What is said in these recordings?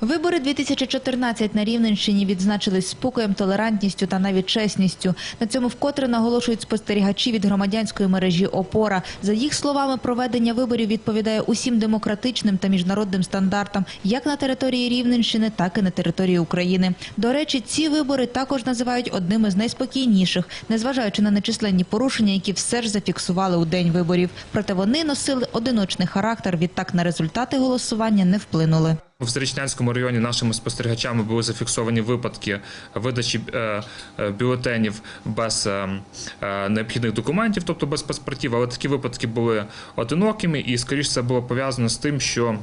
Вибори 2014 на Рівненщині відзначились спокоєм, толерантністю та навіть чесністю. На цьому вкотре наголошують спостерігачі від громадянської мережі ОПОРА. За їх словами, проведення виборів відповідає усім демократичним та міжнародним стандартам, як на території Рівненщини, так і на території України. До речі, ці вибори також називають одними з найспокійніших, незважаючи на нечисленні порушення, які все ж зафіксували у день виборів. Проте вони носили одиночний характер. Відтак на результати голосування не вплинули. В Зарічнянському районі нашими спостерігачами були зафіксовані випадки видачі е, е, бюлетенів без е, необхідних документів, тобто без паспортів, але такі випадки були одинокими, і скоріше це було пов'язано з тим, що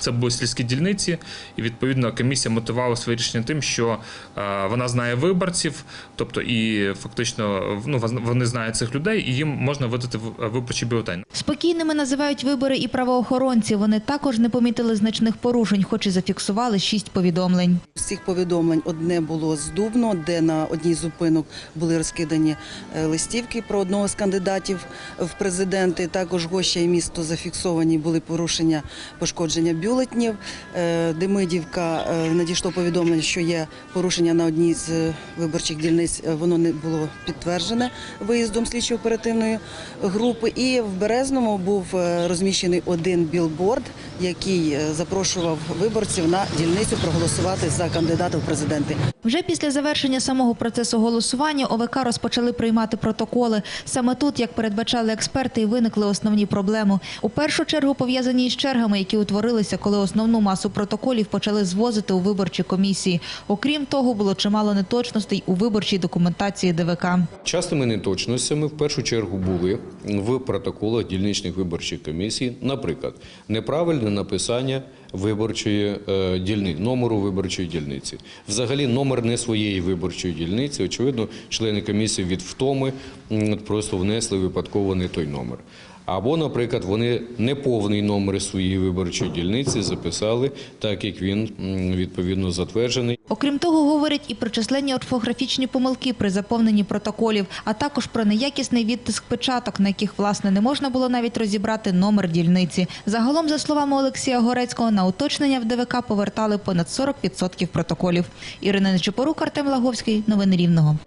це були сільські дільниці, і відповідно комісія мотивувала своє рішення тим, що е, вона знає виборців, тобто і фактично ну, вони знають цих людей, і їм можна видати в- виборчий бюлетень. Спокійними називають вибори і правоохоронці. Вони також не помітили значних порушень, хоч і зафіксували шість повідомлень. З цих повідомлень одне було з Дубно, де на одній з зупинок були розкидані е, листівки про одного з кандидатів в президенти. Також гоща і місто зафіксовані були порушення пошкодження бюлетнів. Е, Демидівка е, надійшло повідомлення, що є порушення на одній з е, виборчих дільниць. Воно не було підтверджене виїздом слідчо-оперативної групи. І в Березному був розміщений один білборд, який е, запрошував виборців на дільницю проголосувати за кандидата в президенти. Вже після завершення самого процесу голосування ОВК розпочали приймати протоколи. Саме тут, як передбачали експерти, і виникли основні проблеми. У першу чергу пов'язані із чергами, які утворилися, коли основну масу протоколів почали звозити у виборчі комісії. Окрім того, було чимало неточностей у виборчій документації ДВК. Частими неточностями в першу чергу були в протоколах дільничних виборчих комісій, наприклад, написання виборчої е, дільниці, номеру виборчої дільниці. Взагалі номер не своєї виборчої дільниці. Очевидно, члени комісії від втоми просто внесли випадково не той номер. Або, наприклад, вони неповний номер своєї виборчої дільниці записали, так як він відповідно затверджений. Окрім того, говорять і про численні орфографічні помилки при заповненні протоколів, а також про неякісний відтиск печаток, на яких власне не можна було навіть розібрати номер дільниці. Загалом, за словами Олексія Горецького, на уточнення в ДВК повертали понад 40% протоколів. Ірина Нечипорук, Артем Лаговський. Новини Рівного.